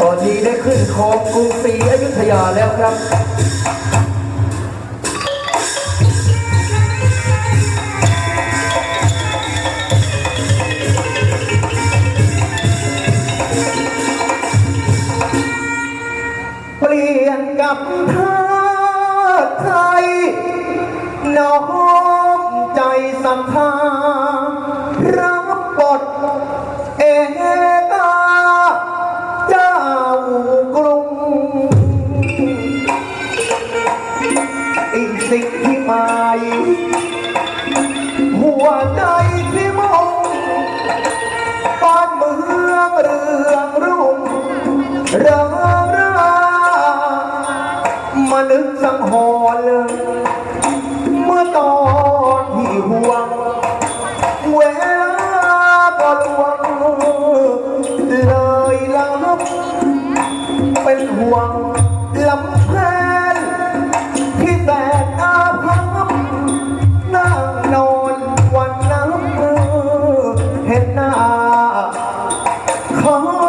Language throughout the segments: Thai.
ตอนนี้ได้ขึ้นครองกรุงศรีอยุธยาแล้วครับ เริงรามานึกสังหรณ์เลย เมื่อตอนที่ห่วงเวลาก็ลวงเลยลับเป็นห่วงลำแพนที่แสนอาภัพนั่งนอนวันน้ำเห็นหน้าคอ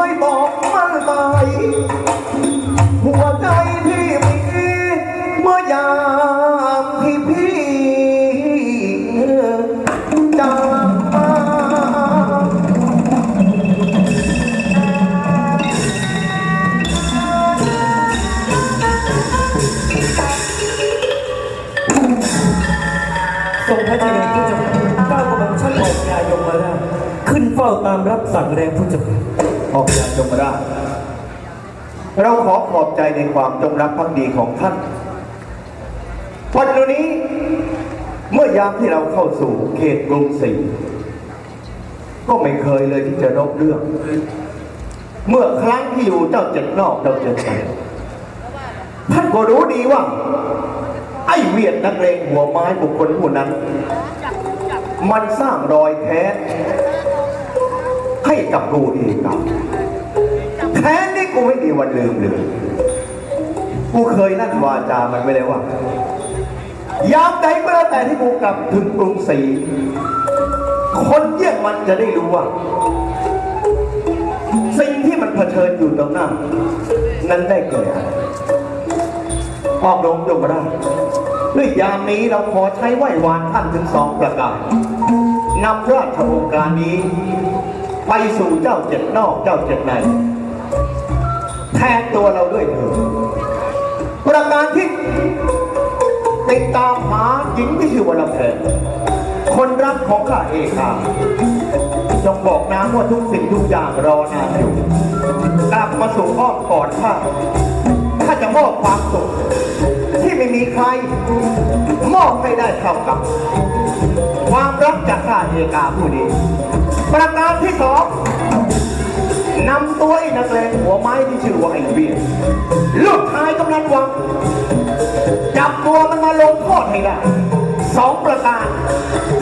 ทรงพระเจริญผู้เจ้าค่ะก้าวกระหม่อมชั้นออกยายมมาราชขึ้นเฝ้าตามรับสั่งแรงผู้เจ้าออกจากจงราชเราขอขอบใจในความจงรักภักดีของท่านวันนี้ เมื่อยามที่เราเข้าสู่เขตกรุงศรีก็ไม่เคยเลยที่จะรบเรื่อง เมื่อครั้งที่อยู่เจ้าเจ็ดนอกเจ้าเจ็ดในท่านก็รู้ดีว่า ไอ้เวียดนักเลงหัวไม้บุคคลผู้นั้น มันสร้างรอยแค้ให้กับกูเองครับแค้นนี่กูไม่มีวันลืมเลยกูเคยนั่นวาจามันไว้เลยว่ายามใดก็แล้วแต่ที่กูกลับถึงกรุงศรีคนเยี่ยงมันจะได้รู้ว่า สิ่งที่มันเผชิญอยู่ตรงหน้า นั้นได้เกิดอะไรออกลงดงมาได้ ด้วยยามนี้เราขอใช้ไหว้วานท่านถึงสองประการนำราชองค์การนี้ ไปสู่เจ้าเจ็ดนอกเจ้าเจ็ดในแทนตัวเราด้วยเถิดประการที่ติดตามหาหญิงที่ชื่อว่าลำแพนคนรักของข้าเอกาจงบอกนางว่าทุกสิ่งทุกอย่างรอนางอยู่กลับมาสู่อ้อมกอดข้าข้าจะมอบความสุข ไม่มีใคร มอบให้ได้เท่ากับ ความรักจากข้าเอกาผู้นี้ ประการที่สองนำตัวไอ้นักเลงหัวไม้ที่ชื่อว่าไอ้เบียร์ลูกชายกำนันวังจับตัวมันมาลงโทษให้ได้สองประการ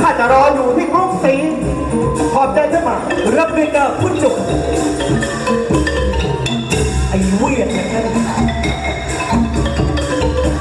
ข้าจะรออยู่ที่กรุงศรีขอบใจท่านมารับด้วยเกล้าผู้จุก